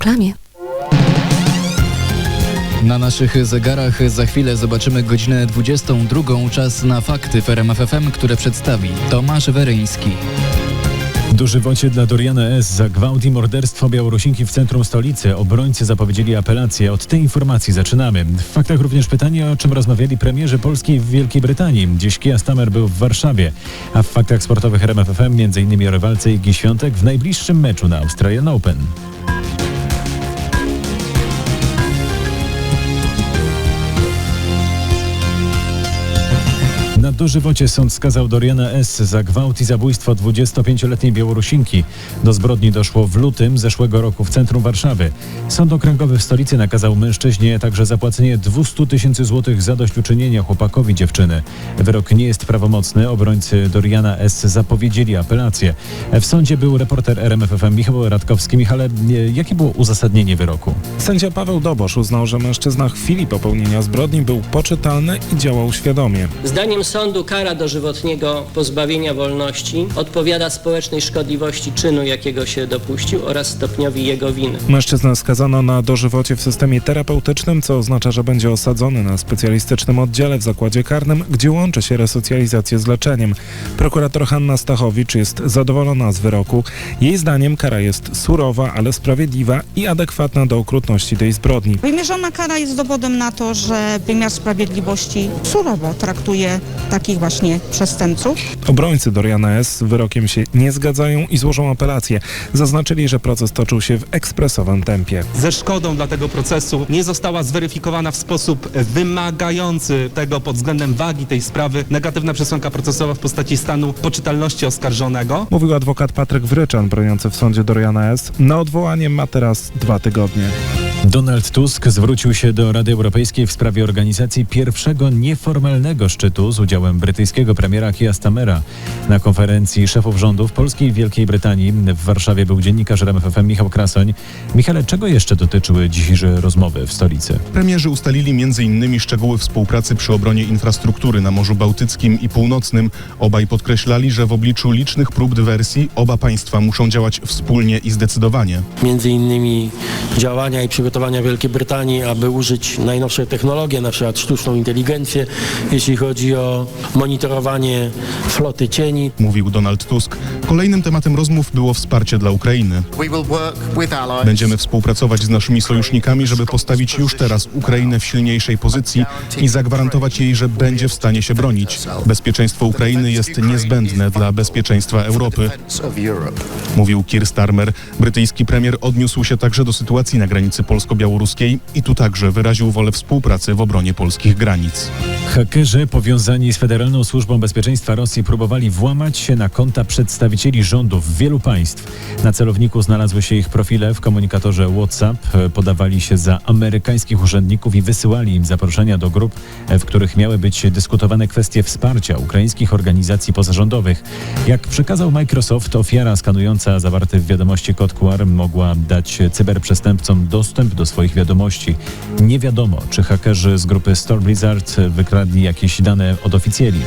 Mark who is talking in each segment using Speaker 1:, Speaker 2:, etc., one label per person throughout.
Speaker 1: reklamie.
Speaker 2: Na naszych zegarach za chwilę zobaczymy godzinę 22. Czas na fakty w RMF FM, które przedstawi Tomasz Weryński.
Speaker 3: Dożywocie dla Doriana S. za gwałt i morderstwo Białorusinki w centrum stolicy. Obrońcy zapowiedzieli apelację. Od tej informacji zaczynamy. W faktach również pytanie, o czym rozmawiali premierzy Polski w Wielkiej Brytanii. Dziś Kia Stamer był w Warszawie. A w faktach sportowych RMF FM m.in. o rywalce Igi Świątek w najbliższym meczu na Australian Open. Dożywocie sąd skazał Doriana S. za gwałt i zabójstwo 25-letniej Białorusinki. Do zbrodni doszło w lutym zeszłego roku w centrum Warszawy. Sąd okręgowy w stolicy nakazał mężczyźnie także zapłacenie 200 tysięcy złotych zadośćuczynienia chłopakowi dziewczyny. Wyrok nie jest prawomocny. Obrońcy Doriana S. zapowiedzieli apelację. W sądzie był reporter RMFFM Michał Radkowski. Michale, e, jakie było uzasadnienie wyroku?
Speaker 4: Sędzia Paweł Dobosz uznał, że mężczyzna w chwili popełnienia zbrodni był poczytalny i działał świadomie.
Speaker 5: Zdaniem sądu kara dożywotniego pozbawienia wolności odpowiada społecznej szkodliwości czynu, jakiego się dopuścił oraz stopniowi jego winy.
Speaker 4: Mężczyznę skazano na dożywocie w systemie terapeutycznym, co oznacza, że będzie osadzony na specjalistycznym oddziale w zakładzie karnym, gdzie łączy się resocjalizację z leczeniem. Prokurator Hanna Stachowicz jest zadowolona z wyroku. Jej zdaniem kara jest surowa, ale sprawiedliwa i adekwatna do okrutności tej zbrodni.
Speaker 6: Wymierzona kara jest dowodem na to, że wymiar sprawiedliwości surowo traktuje takich właśnie przestępców.
Speaker 4: Obrońcy Doriana S. z wyrokiem się nie zgadzają i złożą apelację. Zaznaczyli, że proces toczył się w ekspresowym tempie.
Speaker 7: ze szkodą dla tego procesu nie została zweryfikowana w sposób wymagający tego pod względem wagi tej sprawy negatywna przesłanka procesowa w postaci stanu poczytalności oskarżonego.
Speaker 4: Mówił adwokat Patryk Wryczan, broniący w sądzie Doriana S. Na odwołanie ma teraz dwa tygodnie.
Speaker 3: Donald Tusk zwrócił się do Rady Europejskiej w sprawie organizacji pierwszego nieformalnego szczytu z udziałem brytyjskiego premiera Keir Starmera. Na konferencji szefów rządów Polski i Wielkiej Brytanii w Warszawie był dziennikarz RMFFM Michał Krasoń. Michale, czego jeszcze dotyczyły dzisiejsze rozmowy w stolicy?
Speaker 8: Premierzy ustalili m.in. szczegóły współpracy przy obronie infrastruktury na Morzu Bałtyckim i Północnym. Obaj podkreślali, że w obliczu licznych prób dywersji oba państwa muszą działać wspólnie i zdecydowanie.
Speaker 9: między innymi działania i przygotowania Wielkiej Brytanii, aby użyć najnowszej technologii, na przykład sztuczną inteligencję, jeśli chodzi o monitorowanie floty cieni.
Speaker 8: Mówił Donald Tusk. Kolejnym tematem rozmów było wsparcie dla Ukrainy. Będziemy współpracować z naszymi sojusznikami, żeby postawić już teraz Ukrainę w silniejszej pozycji i zagwarantować jej, że będzie w stanie się bronić. Bezpieczeństwo Ukrainy jest niezbędne dla bezpieczeństwa Europy, mówił Keir Starmer. Brytyjski premier odniósł się także do sytuacji na granicy polsko-białoruskiej i tu także wyraził wolę współpracy w obronie polskich granic.
Speaker 3: Hakerzy powiązani z Federalną Służbą Bezpieczeństwa Rosji próbowali włamać się na konta przedstawicieli rządów wielu państw. Na celowniku znalazły się ich profile w komunikatorze WhatsApp. Podawali się za amerykańskich urzędników i wysyłali im zaproszenia do grup, w których miały być dyskutowane kwestie wsparcia ukraińskich organizacji pozarządowych. Jak przekazał Microsoft, ofiara skanująca zawarty w wiadomości kod QR mogła dać cyberprzestępcom dostęp do swoich wiadomości. Nie wiadomo, czy hakerzy z grupy Store Blizzard wykradli jakieś dane od oficjeli.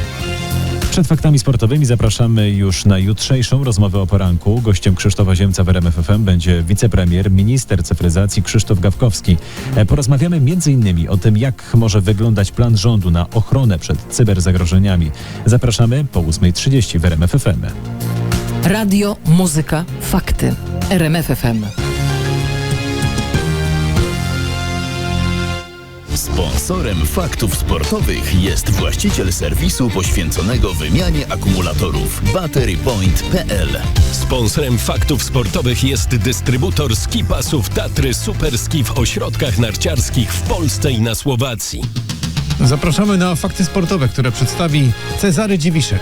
Speaker 3: Przed faktami sportowymi zapraszamy już na jutrzejszą rozmowę o poranku. Gościem Krzysztofa Ziemca w RMFFM będzie wicepremier, minister cyfryzacji Krzysztof Gawkowski. E, Porozmawiamy m.in. o tym, jak może wyglądać plan rządu na ochronę przed cyberzagrożeniami. Zapraszamy po 8.30 w RMFFM.
Speaker 1: Radio, muzyka, fakty. RMF FM.
Speaker 10: Sponsorem faktów sportowych jest właściciel serwisu poświęconego wymianie akumulatorów BatteryPoint.pl.
Speaker 11: Sponsorem faktów sportowych jest dystrybutor ski pasów Tatry Super Ski w ośrodkach narciarskich w Polsce i na Słowacji.
Speaker 12: Zapraszamy na fakty sportowe, które przedstawi Cezary Dziwiszek.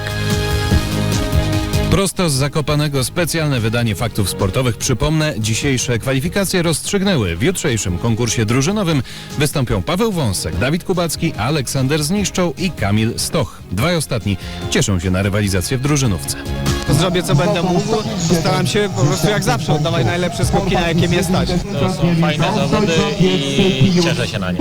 Speaker 13: Prosto z Zakopanego specjalne wydanie faktów sportowych. Przypomnę, dzisiejsze kwalifikacje rozstrzygnęły. W jutrzejszym konkursie drużynowym wystąpią Paweł Wąsek, Dawid Kubacki, Aleksander Zniszczą i Kamil Stoch. Dwaj ostatni cieszą się na rywalizację w drużynówce.
Speaker 14: Zrobię co będę mógł. Staram się po prostu jak zawsze oddawać najlepsze skoki, na jakie mnie stać.
Speaker 15: To są fajne zawody i cieszę się na nie.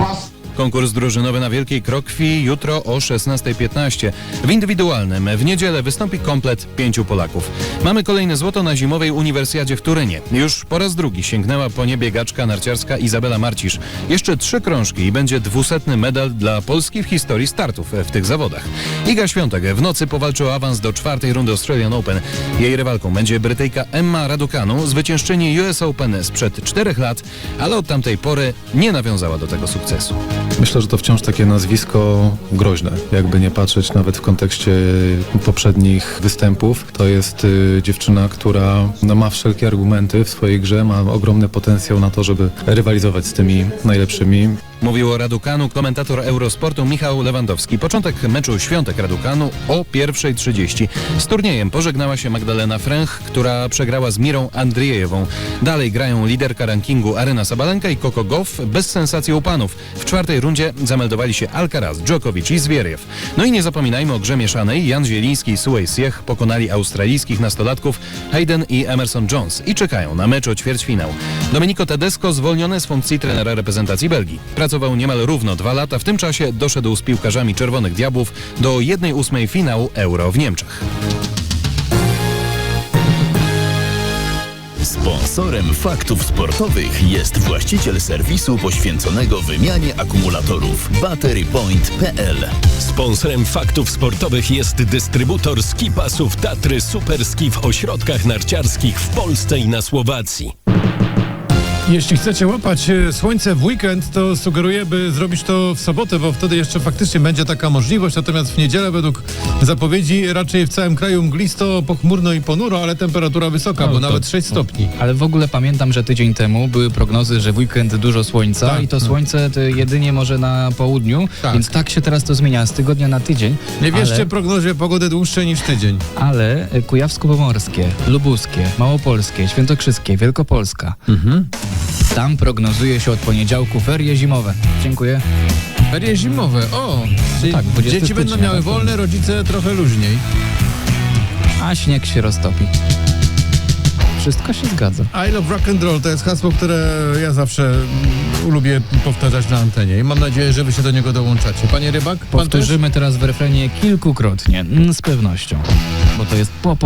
Speaker 13: Konkurs drużynowy na Wielkiej Krokwi jutro o 16.15. W indywidualnym w niedzielę wystąpi komplet pięciu Polaków. Mamy kolejne złoto na zimowej uniwersjadzie w Turynie. Już po raz drugi sięgnęła po nie biegaczka narciarska Izabela Marcisz. Jeszcze trzy krążki i będzie dwusetny medal dla Polski w historii startów w tych zawodach. Iga Świątek w nocy powalczy o awans do czwartej rundy Australian Open. Jej rywalką będzie Brytyjka Emma Raducanu, zwyciężczyni US Open sprzed czterech lat, ale od tamtej pory nie nawiązała do tego sukcesu.
Speaker 15: Myślę, że to wciąż takie nazwisko groźne, jakby nie patrzeć nawet w kontekście poprzednich występów. To jest y, dziewczyna, która no, ma wszelkie argumenty w swojej grze, ma ogromny potencjał na to, żeby rywalizować z tymi najlepszymi.
Speaker 13: Mówił o Radukanu komentator Eurosportu Michał Lewandowski. Początek meczu Świątek Radukanu o 1.30. Z turniejem pożegnała się Magdalena Fręch, która przegrała z Mirą Andrzejewą. Dalej grają liderka rankingu Aryna Sabalenka i Coco Goff bez sensacji u panów. W czwartej rundzie zameldowali się Alcaraz, Djokovic i Zwieriew. No i nie zapominajmy o grze mieszanej. Jan Zieliński i Suej Siech pokonali australijskich nastolatków Hayden i Emerson Jones i czekają na mecz o ćwierćfinał. Domenico Tedesco zwolniony z funkcji trenera reprezentacji Belgii. Pracował niemal równo dwa lata, w tym czasie doszedł z piłkarzami Czerwonych Diabłów do 1-8 finału Euro w Niemczech.
Speaker 10: Sponsorem faktów sportowych jest właściciel serwisu poświęconego wymianie akumulatorów BatteryPoint.pl.
Speaker 11: Sponsorem faktów sportowych jest dystrybutor ski pasów Tatry Superski w ośrodkach narciarskich w Polsce i na Słowacji.
Speaker 12: Jeśli chcecie łapać e, słońce w weekend, to sugeruję, by zrobić to w sobotę, bo wtedy jeszcze faktycznie będzie taka możliwość. Natomiast w niedzielę według zapowiedzi raczej w całym kraju mglisto, pochmurno i ponuro, ale temperatura wysoka, bo
Speaker 2: to-
Speaker 12: nawet 6 stopni.
Speaker 2: Ale w ogóle pamiętam, że tydzień temu były prognozy, że w weekend dużo słońca
Speaker 12: Tak,
Speaker 2: i to
Speaker 12: tak.
Speaker 2: słońce to jedynie może na południu,
Speaker 12: Tak.
Speaker 2: więc tak się teraz to zmienia z tygodnia na tydzień.
Speaker 12: Nie wierzcie
Speaker 2: ale,
Speaker 12: prognozie pogody dłuższej niż tydzień.
Speaker 2: ale e, Kujawsko-Pomorskie, Lubuskie, Małopolskie, Świętokrzyskie, Wielkopolska.
Speaker 12: Mhm.
Speaker 2: Tam prognozuje się od poniedziałku ferie zimowe. Dziękuję.
Speaker 12: Ferie zimowe, o! Czyli
Speaker 2: tak, 20
Speaker 12: dzieci będą miały
Speaker 2: tak.
Speaker 12: wolne, rodzice trochę luźniej.
Speaker 2: A śnieg się roztopi. Wszystko się zgadza.
Speaker 12: I love rock and roll to jest hasło, które ja zawsze mm, lubię powtarzać na antenie i mam nadzieję, że wy się do niego dołączacie. Panie Rybak, pan też?
Speaker 2: Powtórzymy teraz w refrenie kilkukrotnie, mm, z pewnością, bo to jest pop